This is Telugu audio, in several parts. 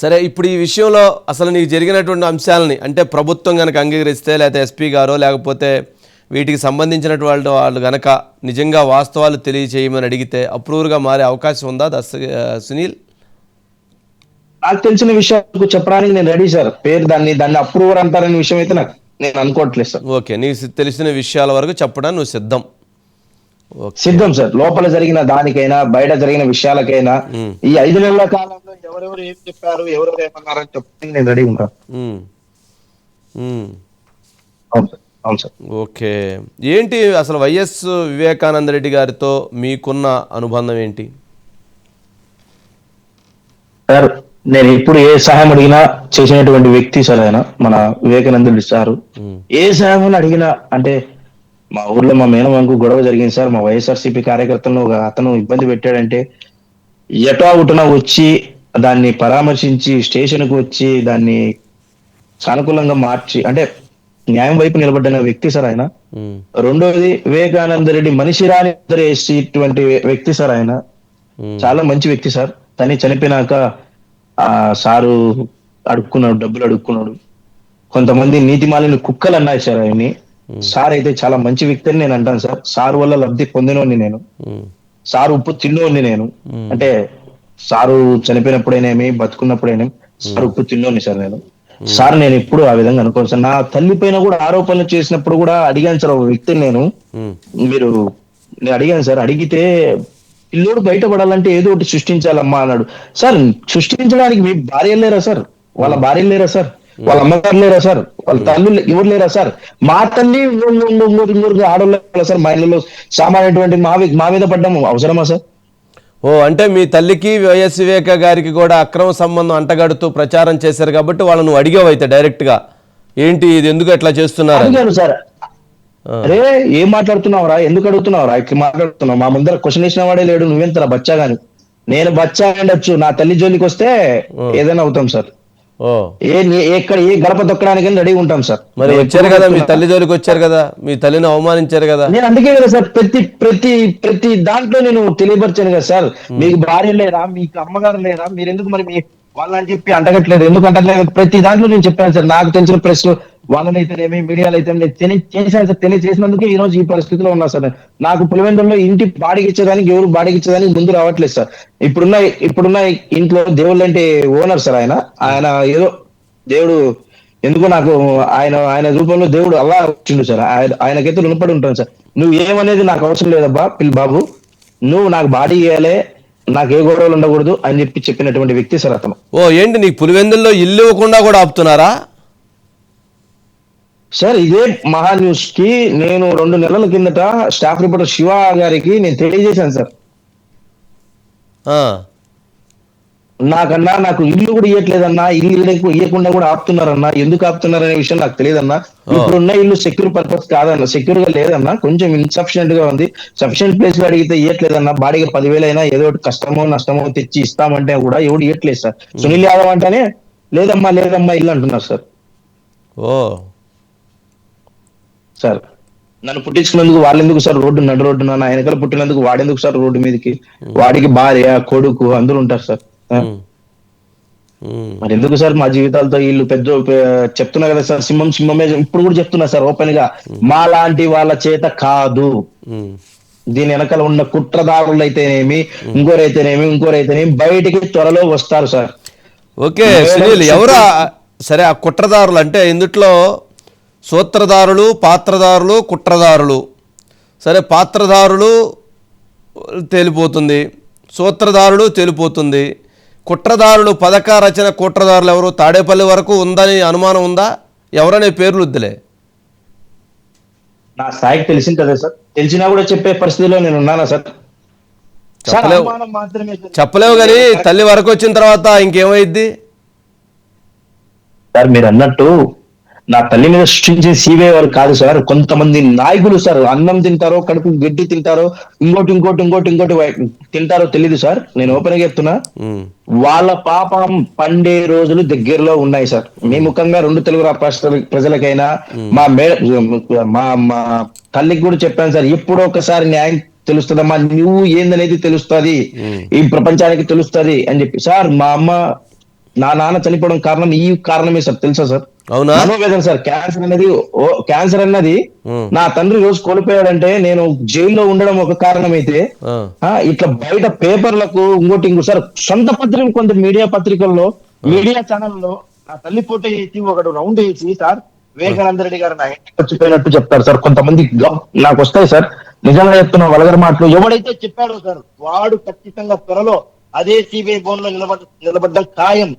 సరే. ఇప్పుడు ఈ విషయంలో అసలు నీకు జరిగినటువంటి అంశాలని అంటే ప్రభుత్వం కనుక అంగీకరిస్తే లేకపోతే ఎస్పీ గారో లేకపోతే వీటికి సంబంధించినటువంటి వాళ్ళు వాళ్ళు గనక నిజంగా వాస్తవాలు తెలియచేయమని అడిగితే అప్రూవర్గా మారే అవకాశం ఉందా? దస్ సునీల్? నాకు తెలిసిన విషయాలకు చెప్పడానికి నేను రెడీ సార్. పేరు దాన్ని దాన్ని అప్రూవర్ అంటారనే విషయం అయితే నాకు నేను అనుకోవట్లేదు సార్. ఓకే నీకు తెలిసిన విషయాల వరకు చెప్పడానికి నువ్వు సిద్ధం. సిద్ధం సార్. లోపల జరిగిన దానికైనా బయట జరిగిన విషయాలకైనా ఈ ఐదు నెలల కాలంలో ఎవరెవరు ఏం చెప్పారు ఎవరెవరు ఏమన్నారని చెప్పడానికి నేను రెడీ ఉంటాను. అవును సార్. అవును సార్. ఓకే. ఏంటి అసలు వైఎస్ వివేకానంద రెడ్డి గారితో మీకున్న అనుబంధం ఏంటి? సార్ నేను ఇప్పుడు ఏ సహాయం అడిగినా చేసినటువంటి వ్యక్తి సార్ ఆయన మన వివేకానందుడు సారు. ఏ సహాయం అడిగినా అంటే మా ఊర్లో మా మేనమాకు గొడవ జరిగింది సార్. మా వైఎస్ఆర్సీపీ కార్యకర్తలను ఒక అతను ఇబ్బంది పెట్టాడంటే ఎటో ఒకటిన వచ్చి దాన్ని పరామర్శించి స్టేషన్కు వచ్చి దాన్ని సానుకూలంగా మార్చి అంటే న్యాయం వైపు నిలబడిన వ్యక్తి సార్ ఆయన. రెండోది వివేకానంద రెడ్డి మనిషి రాని వేసేటువంటి వ్యక్తి సార్ ఆయన. చాలా మంచి వ్యక్తి సార్. తని చనిపోయినాక ఆ సారు అడుక్కున్నాడు డబ్బులు అడుక్కున్నాడు. కొంతమంది నీతిమాలిని కుక్కలు అన్నాయి సార్ ఆయన్ని. సార్ అయితే చాలా మంచి వ్యక్తి అని నేను అంటాను సార్. సార్ వల్ల లబ్ధి పొందినోని నేను. సార్ ఉప్పు తిన్నోని నేను. అంటే సారు చనిపోయినప్పుడైనేమి బతుకున్నప్పుడైనేమి సార్ ఉప్పు తిన్నోని సార్ నేను. సార్ నేను ఎప్పుడు ఆ విధంగా అనుకోను సార్. నా తల్లి పైన కూడా ఆరోపణలు చేసినప్పుడు కూడా అడిగాను సార్ ఒక వ్యక్తిని నేను. మీరు నేను అడిగాను సార్. అడిగితే పిల్లోడు బయటపడాలంటే ఏదో ఒకటి సృష్టించాలమ్మా అన్నాడు. సార్ సృష్టించడానికి మీ భార్య లేరా సార్? వాళ్ళ భార్య లేరా సార్? వాళ్ళ అమ్మగారు లేరా సార్? వాళ్ళ తల్లి ఎవరు లేరా సార్? మా తల్లి ఆడవాళ్ళు సార్. మా ఇళ్ళలో సామాన్యటువంటి మా వి- మా మీద పడ్డాము. అవసరమా సార్? ఓ అంటే మీ తల్లికి వైఎస్ వివేక గారికి కూడా అక్రమ సంబంధం అంటగడుతూ ప్రచారం చేశారు కాబట్టి వాళ్ళు నువ్వు అడిగావు అయితే డైరెక్ట్గా. ఏంటి ఇది? ఎందుకు ఎట్లా చేస్తున్నారు. అడిగాను సార్. అరే ఏం మాట్లాడుతున్నావురా ఎందుకు అడుగుతున్నావురా ఇట్లా మాట్లాడుతున్నావు. మా ముందర క్వశ్చన్ వేసిన వాడే లేడు. నువ్వెంతరా బచ్చా గాని? నేను బచ్చా ఉండొచ్చు నా తల్లి జోలికి వస్తే ఏదైనా అవుతాం సార్. ఏ ఎక్కడ ఏ గడప తొక్కడానికి రెడీ ఉంటాం సార్. మరి వచ్చారు కదా మీ తల్లి జోలికి వచ్చారు కదా మీ తల్లిని అవమానించారు కదా. నేను అందుకే కదా సార్ ప్రతి ప్రతి ప్రతి దాంట్లో నేను తెలియపరిచాను కదా సార్. మీకు భార్య లేరా మీకు అమ్మగారు లేరా మీరు ఎందుకు మరి మీ వాళ్ళని చెప్పి అంటగట్లేదు ఎందుకు అంటగట్లేదు ప్రతి దాంట్లో నేను చెప్పాను సార్ నాకు తెలిసిన ప్రశ్నలు వాళ్ళని అయితే మీడియాలో అయితే నేను తెలి చేశాను సార్ ఈ రోజు ఈ పరిస్థితిలో ఉన్నా సార్. నాకు పులివెందుల్లో ఇంటి బాడికి ఇచ్చేదానికి ఎవరు బాడికి ఇచ్చేదానికి ముందు రావట్లేదు సార్. ఇప్పుడున్న ఇప్పుడున్న ఇంట్లో దేవుళ్ళు అంటే ఓనర్ సార్ ఆయన. ఆయన ఏదో దేవుడు ఎందుకు నాకు ఆయన ఆయన రూపంలో దేవుడు అలా వచ్చిండు సార్. ఆయన ఆయనకైతే రుణపడి ఉంటాను సార్. నువ్వు ఏమనేది నాకు అవసరం లేదబ్బా పిల్ బాబు. నువ్వు నాకు బాడీ ఇవ్వాలి నాకు ఏ గొడవలు ఉండకూడదు అని చెప్పి చెప్పినటువంటి వ్యక్తి సార్ అతను. ఓ ఏంటి నీకు పులివెందుల్లో ఇల్లు ఇవ్వకుండా కూడా ఆపుతున్నారా? సార్ ఇదే మహా న్యూస్కి నేను రెండు నెలల కిందట స్టాఫ్ రిపోర్టర్ శివ గారికి నేను తెలియజేశాను సార్. నాకన్నా నాకు ఇల్లు కూడా ఇవ్వట్లేదన్నా ఇల్లు ఇవ్వకుండా కూడా ఆపుతున్నారన్నా ఎందుకు ఆపుతున్నారు అనే విషయం నాకు తెలియదన్నా. ఇప్పుడున్న ఇల్లు సెక్యూర్ పర్పస్ కాదన్న సెక్యూర్గా లేదన్నా కొంచెం ఇన్సఫిషియెంట్గా ఉంది. సఫిషియెంట్ ప్లేస్లో అడిగితే ఇవ్వట్లేదన్నా బాడీకి పదివేలు అయినా ఏదో ఒకటి కష్టమో నష్టమో తెచ్చి ఇస్తామంటే కూడా ఎవడు ఇవ్వట్లేదు సార్. సునీల్ యాదవ్ అంటేనే లేదమ్మా లేదమ్మా ఇల్లు అంటున్నారు సార్. ఓ. సార్ నన్ను పుట్టించుకున్నందుకు వాళ్ళెందుకు సార్ రోడ్డు నడు రోడ్డు నా వెనకాల పుట్టినందుకు వాడెందుకు సార్ రోడ్డు మీదకి? వాడికి భార్య కొడుకు అందరూ ఉంటారు సార్. మరి ఎందుకు సార్ మా జీవితాలతో వీళ్ళు పెద్ద పె- చెప్తున్నా కదా సార్ సింహం సింహమే ఇప్పుడు కూడా చెప్తున్నా సార్ ఓపెన్గా మా లాంటి వాళ్ళ చేత కాదు. దీని వెనకాల ఉన్న కుట్రదారులు అయితేనేమి ఇంకోరైతేనేమి ఇంకోరైతేనేమి బయటికి త్వరలో వస్తారు సార్. ఓకే సునీల్ ఎవరా సరే ఆ కుట్రదారులు అంటే ఇందుట్లో సూత్రధారులు పాత్రదారులు కుట్రదారులు సరే పాత్రదారులు తేలిపోతుంది. సూత్రధారులు తేలిపోతుంది. కుట్రదారులు పథక రచన కుట్రదారులు ఎవరు? తాడేపల్లి వరకు ఉందని అనుమానం ఉందా? ఎవరనే పేర్లు వద్దులే. నా స్థాయికి తెలిసింది కదా సార్. తెలిసినా కూడా చెప్పే పరిస్థితిలో నేను ఉన్నానా సార్? చెప్పలేవు. చెప్పలేవు కానీ తల్లి వరకు వచ్చిన తర్వాత ఇంకేమైద్ది? సార్ మీరు అన్నట్టు నా తల్లి మీద సృష్టించే సిబిఐ వారు కాదు సార్. కొంతమంది నాయకులు సార్. అన్నం తింటారో కడుపు గడ్డి తింటారో ఇంకోటి ఇంకోటి ఇంకోటి ఇంకోటి తింటారో తెలీదు సార్. నేను ఓపెన్గా చెప్తున్నా. వాళ్ళ పాపం పండే రోజులు దగ్గరలో ఉన్నాయి సార్. మీ ముఖంగా రెండు తెలుగు రాష్ట్రాల ప్రజలకైనా మా మే మా మా తల్లికి కూడా చెప్పాను సార్. ఎప్పుడో ఒకసారి న్యాయం తెలుస్తుందమ్మా. నువ్వు ఏందనేది తెలుస్తుంది. ఈ ప్రపంచానికి తెలుస్తుంది అని చెప్పి. సార్ మా అమ్మ నా నాన్న చనిపోవడం కారణం ఈ కారణమే సార్. తెలుసా సార్? అవునా? మనోవేదన సార్ క్యాన్సర్ అనేది క్యాన్సర్ అన్నది. నా తండ్రి రోజు కోల్పోయాడంటే నేను జైల్లో ఉండడం ఒక కారణం అయితే ఇట్లా బయట పేపర్లకు ఇంకోటి ఇంకో సార్ సొంత పత్రికలు కొంత మీడియా పత్రికల్లో మీడియా ఛానల్లో నా తల్లి ఫోటో వేసి ఒకడు రౌండ్ వేసి సార్ వివేకానంద రెడ్డి గారు నా ఇంటికి వచ్చిపోయినట్టు చెప్తారు సార్. కొంతమంది నాకు వస్తాయి సార్. నిజంగా చెప్తున్నా వలగర మాటలు ఎవడైతే చెప్పాడో సార్ వాడు ఖచ్చితంగా త్వరలో అదే సిబిఐ బోన్లో నిలబడ నిలబడ్డం ఖాయం.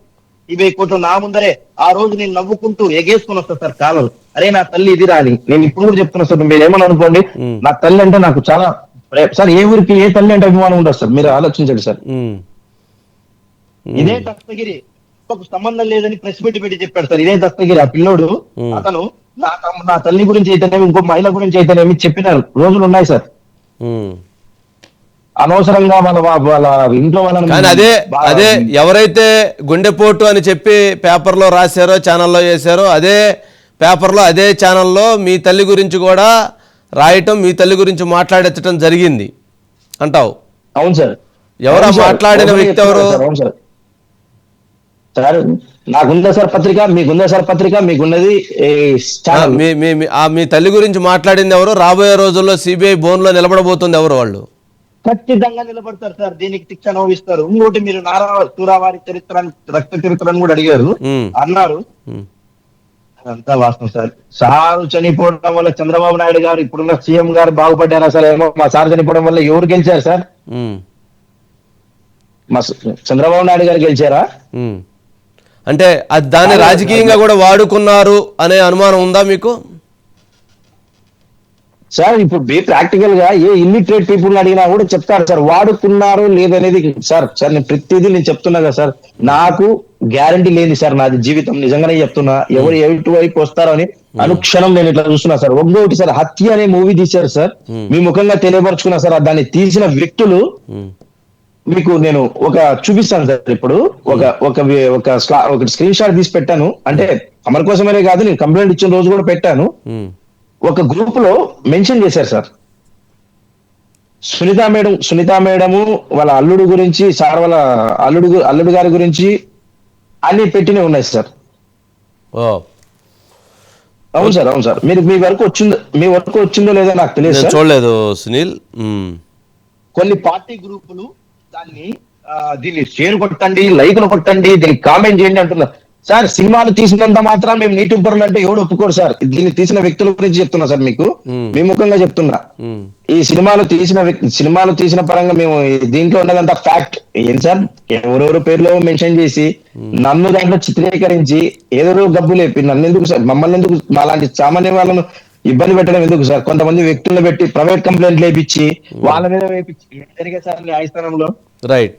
సిబిఐ కోర్టులో నా ముందరే. ఆ రోజు నేను నవ్వుకుంటూ ఎగేసుకుని వస్తా సార్ కాలం అరే నా తల్లి ఇది రాని. నేను ఇప్పుడు కూడా చెప్తున్నా సార్ మీరు ఏమని అనుకోండి. నా తల్లి అంటే నాకు చాలా సార్ ఏ ఊరికి ఏ తల్లి అంటే అభిమానం ఉండదు సార్. మీరు ఆలోచించండి సార్. ఇదే దస్తగిరి ఒక సంబంధం లేదని ప్రెస్ పెట్టి పెట్టి చెప్పాడు సార్. ఇదే దస్తగిరి ఆ పిల్లోడు. అతను నా తమ్- నా తల్లి గురించి అయితేనేమి ఇంకో మహిళ గురించి అయితేనేమి చెప్పినారు. రోజులు ఉన్నాయి సార్. అనవసరంగా వా- వాళ్ళ ఇంట్లో వాళ్ళని కానీ అదే అదే ఎవరైతే గుండెపోటు అని చెప్పి పేపర్లో రాశారో ఛానల్లో వేశారో అదే పేపర్లో అదే ఛానల్లో మీ తల్లి గురించి కూడా రాయటం మీ తల్లి గురించి మాట్లాడెత్తడం జరిగింది. అంటావు? అవును సార్. ఎవరు. మాట్లాడిన వ్యక్తి ఎవరు? సార్, నాకుందా సార్ పత్రిక? మీకుందా సార్ పత్రిక? మీకున్నది మీ తల్లి గురించి మాట్లాడింది ఎవరు? రాబోయే రోజుల్లో సిబిఐ బోన్లో నిలబడబోతుంది ఎవరు వాళ్ళు? ఖచ్చితంగా నిలబడతారు సార్. దీనికి శిక్ష అనుభవిస్తారు. ఇంకోటి మీరు నారా సూరావారి చరిత్ర రక్త చరిత్రను కూడా అడిగారు. అన్నారు. అంతా వాస్తవం సార్. సారు చనిపోవడం వల్ల చంద్రబాబు నాయుడు గారు ఇప్పుడున్న సీఎం గారు బాగుపడ్డారా సార్? ఏమో మా సార్ చనిపోవడం వల్ల ఎవరు గెలిచారు సార్. మా చంద్రబాబు నాయుడు గారు గెలిచారా. అంటే దాన్ని రాజకీయంగా కూడా వాడుకున్నారు అనే అనుమానం ఉందా మీకు? సార్ ఇప్పుడు బే ప్రాక్టికల్గా ఏ ఇల్లిటరేట్ పీపుల్ అడిగినా కూడా చెప్తారు సార్ వాడుకున్నారు లేదనేది సార్ సార్ నేను ప్రతిదీ నేను చెప్తున్నా కదా సార్ నాకు గ్యారంటీ లేని సార్ నాది జీవితం. నిజంగానే చెప్తున్నా ఎవరు ఎటు వైపు వస్తారో అని అనుక్షణం నేను ఇట్లా చూస్తున్నా సార్. ఒక్కొక్కటి సార్ హత్య అనే మూవీ తీశారు సార్. మీ ముఖంగా తెలియపరుచుకున్నా సార్ దాన్ని తీసిన వ్యక్తులు. మీకు నేను ఒక చూపిస్తాను సార్ ఇప్పుడు. ఒక ఒక ఒక స్లా- ఒక స్క్రీన్ షాట్ తీసి పెట్టాను. అంటే అమర్ కోసమనే కాదు నేను కంప్లైంట్ ఇచ్చిన రోజు కూడా పెట్టాను. ఒక గ్రూప్లో మెన్షన్ చేశారు sir Sunitha madam Sunitha madam వాళ్ళ అల్లుడు గురించి సార్ వాళ్ళ అల్లుడు అల్లుడు గారి గురించి అన్ని పెట్టినే ఉన్నాయి సార్ ఓ అవును సార్ అవును సార్ మీరు మీ వరకు వచ్చిందో మీ వరకు వచ్చిందో లేదో నాకు తెలియదు చూడలేదు సునీల్. ఉమ్. కొన్ని పార్టీ గ్రూపులు దాన్ని దీన్ని షేర్ కొట్టండి లైకులు కొట్టండి దీనికి కామెంట్ చేయండి అంటున్నారు. సార్ సినిమాలు తీసినంత మాత్రం మేము నీటి ఉబ్బరులు అంటే ఎవడు ఒప్పుకోరు సార్. దీన్ని తీసిన వ్యక్తుల గురించి చెప్తున్నా సార్ మీకు. మీ ముఖంగా చెప్తున్నా. ఈ సినిమాలు తీసిన సినిమాలు తీసిన పరంగా మేము దీంట్లో ఉన్నదంతా ఫ్యాక్ట్. ఏం సార్? ఎవరెవరు పేర్లో మెన్షన్ చేసి నన్ను దాంట్లో చిత్రీకరించి ఏదో గబ్బు లేపి నన్ను ఎందుకు సార్? మమ్మల్ని ఎందుకు అలాంటి సామాన్య వాళ్ళను ఇబ్బంది పెట్టడం ఎందుకు సార్? కొంతమంది వ్యక్తులను పెట్టి ప్రైవేట్ కంప్లైంట్ లేపించి వాళ్ళ మీద వేపించి సార్ న్యాయస్థానంలో రైట్.